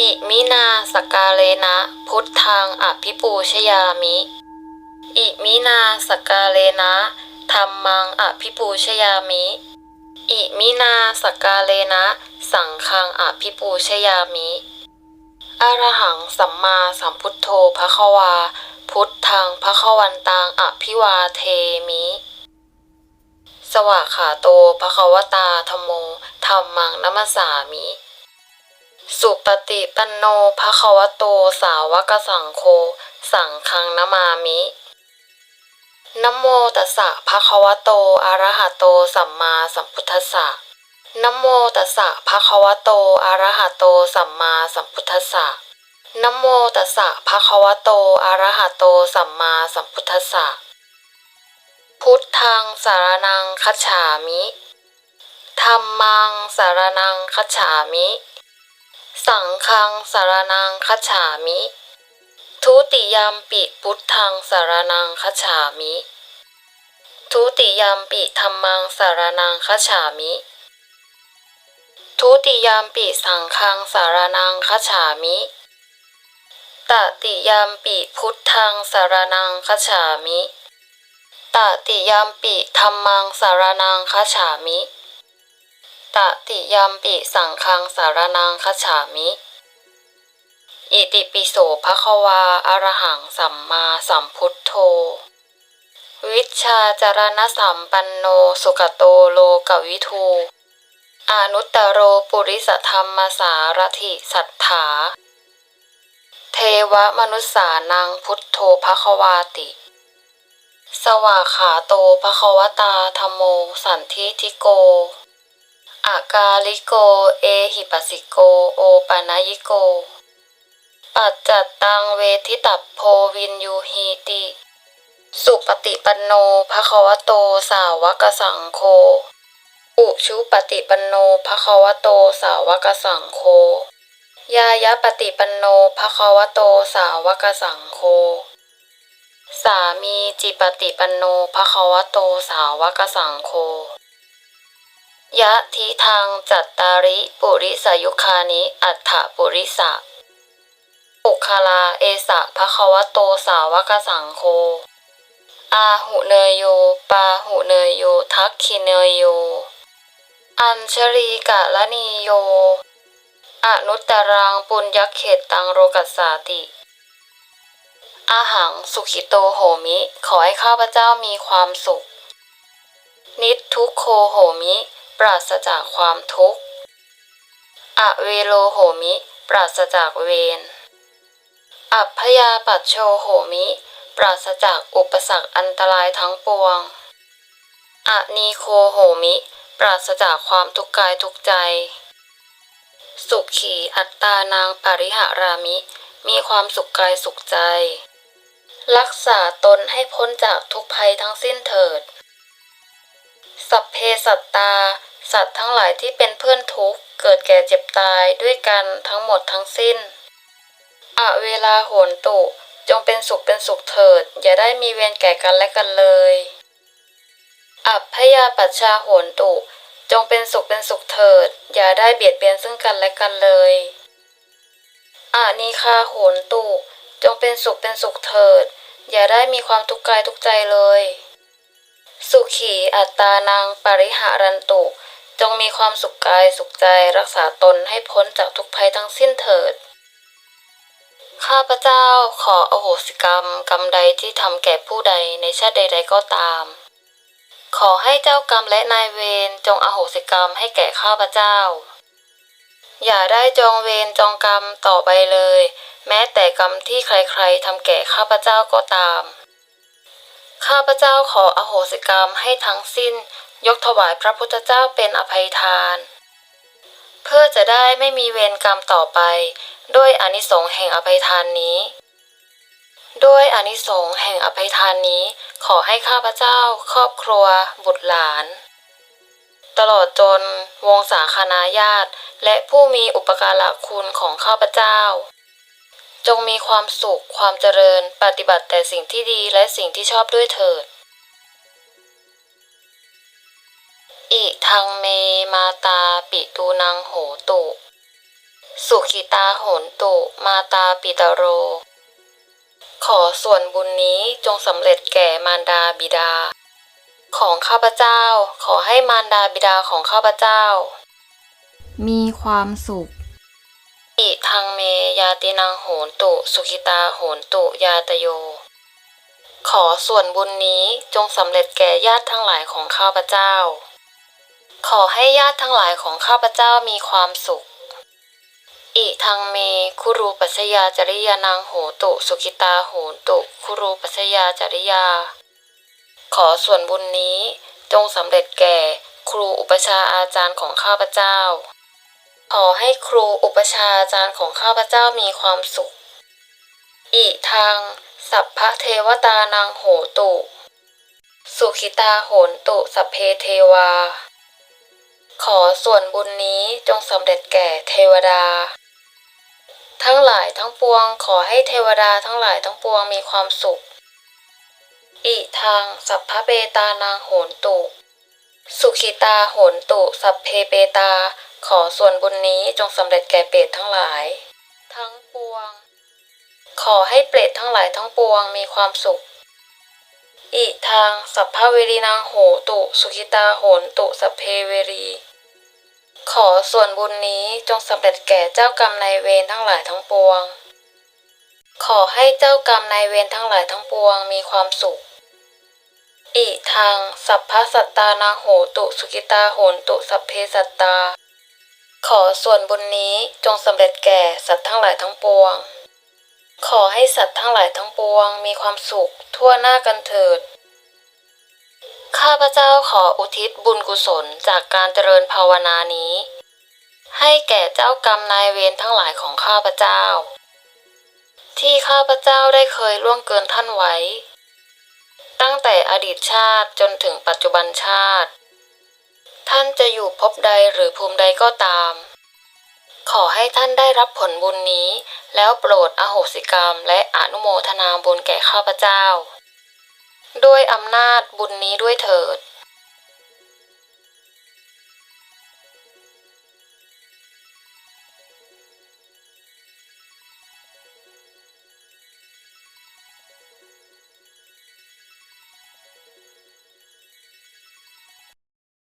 อิมินาสกาเลนะ พุทธังอภิปูชยามิ อิมินาสกาเลนะธรรมังอภิปูชยามิ อิมินาสกาเลนะ สังฆังอภิปูชยามิอรหังสัมมาสัมพุทโธภะควา พุทธังภะควันตังอภิวาเทมิ สวากขาโตภะควตาธโมธรรมังนัมสามิ สุปฏิปันโนภะคะวโตสาวกสังโฆสังฆังนามามินโมตัสสะภะคะวะโตอะระหะโตสัมมาสัมพุทธัสสะนโมตัสสะภะคะวะโตอะระหะโตสัมมาสัมพุทธัสสะนโมตัสสะภะคะวะโตอะระหะโตสัมมาสัมพุทธัสสะ พุทธังสารนังคัจฉามิ ธัมมังสารนังคัจฉามิ สังฆสารนังคัจฉามิ ทุติยามปิพุทธังสารนังคัจฉามิ ทุติยามปิธรรมังสารนังคัจฉามิ ทุติยามปิสังฆังสารนังคัจฉามิตติยามปิพุทธังสารนังคัจฉามิตติยามปิธรรมังสารนังคัจฉามิตติยามปิสังฆังสารนังคัจฉามิ อิติปิโสภะควาอรหังสัมมาสัมพุทโธ วิชาจารณสัมปันโนสุขโตโลกวิทูอนุตตโรปุริสธรรมสารถิสัทธา เทวมนุษสานังพุทโธภะควาติ สวาขาโตภะควตาธรรมโมสันทิทิโกอากาลิโก เอหิปัสสิโก โอปานายิโก ปัจจัตตังเวทิตัพโพวินยูหีติ สุปฏิปันโนภควะโตสาวกสังโฆอุชุปฏิปันโนภควะโตสาวกสังโฆยายะปฏิปันโนภควะโตสาวกสังโฆสามีจิปฏิปันโนภควะโตสาวกสังโฆยะทิทางจัตตาริปุริสยุคานิอัฏฐปุริสะ ปุคลาเอสะภะคะวะโตสาวกสังโฆ อาหุเนยโย ปาหุเนยโย ทักขิเนยโย อัญชรีกะละนีโย อนุตตรังปุญญเขตตังโรกัสสาติอาหังสุขิโตโหมิ ขอให้ข้าพเจ้ามีความสุข นิทุกโคโหมิ ปราศจากความทุกข์ อเวโลโหมิ ปราศจากเวร อัพพยาปัชโชโหมิ ปราศจากอุปสรรคอันตรายทั้งปวงอนีโคโหมิ ปราศจากความทุกข์กายทุกใจ สุขีอัตตานางปริหารามิ มีความสุขกายสุขใจ รักษาตนให้พ้นจากทุกภัยทั้งสิ้นเถิด สัพเพสัตตา สัตว์ทั้งหลายที่เป็นเพื่อนทุกข์ เกิดแก่เจ็บตายด้วยกันทั้งหมดทั้งสิ้น อเวลาโหนตุ จงเป็นสุขเป็นสุขเถิด อย่าได้มีเวรแก่กันและกันเลย อัพยาปัชชาโหนตุ จงเป็นสุขเป็นสุขเถิด อย่าได้เบียดเบียนซึ่งกันและกันเลยอานิคาโหนตุ จงเป็นสุขเป็นสุขเถิด อย่าได้มีความทุกข์กายทุกใจเลย สุขีอัตตานังปริหารันตุ จงมีความสุขกายสุขใจรักษาตนให้พ้นจากทุกภัยทั้งสิ้นเถิด ข้าพเจ้าขออโหสิกรรมกรรมใดที่ทำแก่ผู้ใดในชาติใดๆก็ตาม ขอให้เจ้ากรรมและนายเวรจงอโหสิกรรมให้แก่ข้าพเจ้า อย่าได้จองเวรจองกรรมต่อไปเลย แม้แต่กรรมที่ใครๆทำแก่ข้าพเจ้าก็ตาม ข้าพเจ้าขออโหสิกรรมให้ทั้งสิ้น ยกถวายพระพุทธเจ้าเป็นอภัยทาน เพื่อจะได้ไม่มีเวรกรรมต่อไป ด้วยอนิสงส์แห่งอภัยทานนี้ ด้วยอนิสงส์แห่งอภัยทานนี้ ขอให้ข้าพเจ้า ครอบครัว บุตรหลาน ตลอดจน วงศาคณาญาติ และผู้มีอุปการะคุณของข้าพเจ้า จงมีความสุขความเจริญปฏิบัติแต่สิ่งที่ดีและสิ่งที่ชอบด้วยเถิด อิทังเมมาตาปิตูนังโหตุ สุสุขิตาโหนตุมาตาปิตาโร ขอส่วนบุญนี้จงสำเร็จแก่มารดาบิดา ของข้าพเจ้า ขอให้มารดาบิดาของข้าพเจ้า มีความสุข อิทังเมยาตินังโหนตุ สุขิตาโหนตุยาตโย ขอส่วนบุญนี้จงสำเร็จแก่ญาติทั้งหลายของข้าพเจ้า ขอให้ญาติทั้งหลายของข้าพเจ้ามีความสุข อิทังเม คุรูปัสยาจริยานังโหตุ สุขิตาโหนตุ คุรูปัสยาจริยา ขอส่วนบุญนี้จงสำเร็จแก่ครูอุปชาอาจารย์ของข้าพเจ้า ขอให้ครูอุปชาอาจารย์ของข้าพเจ้ามีความสุข อิทางสัพพะเทวตานังโหตุ สุขิตาโหนตุสัพเพเทวา ขอส่วนบุญนี้จงสำเร็จแก่เทวดา ทั้งหลายทั้งปวงขอให้เทวดาทั้งหลายทั้งปวงมีความสุข อิทางสัพพะเปตานางโหนตุ สุขิตาโหนตุ สัพเพเปตา ขอส่วนบุญนี้จงสำเร็จแก่เปรตทั้งหลาย ทั้งปวง ขอให้เปรตทั้งหลายทั้งปวงมีความสุข อิทางสัพพะเวรีนางโหตุสุขิตาโหนตุสัพเพเวรี ขอส่วนบุญนี้จงสำเร็จแก่เจ้ากรรมนายเวรทั้งหลายทั้งปวง ขอให้เจ้ากรรมนายเวรทั้งหลายทั้งปวงมีความสุขอิทางสัพพสัตตานาโหตุสุขิตาโหนตุสัพเพสัตตา ขอส่วนบุญนี้จงสำเร็จแก่สัตว์ทั้งหลายทั้งปวง ขอให้สัตว์ทั้งหลายทั้งปวงมีความสุขทั่วหน้ากันเถิด ข้าพเจ้าขออุทิศบุญกุศลจากการเจริญภาวนานี้ ให้แก่เจ้ากรรมนายเวรทั้งหลายของข้าพเจ้า ที่ข้าพเจ้าได้เคยล่วงเกินท่านไว้ ตั้งแต่อดีตชาติจนถึงปัจจุบันชาติ ท่านจะอยู่ภพใดหรือภูมิใดก็ตาม ขอให้ท่านได้รับผลบุญนี้ แล้วโปรดอโหสิกรรม และอนุโมทนาบุญแก่ข้าพเจ้า ด้วยอำนาจบุญนี้ด้วยเถิด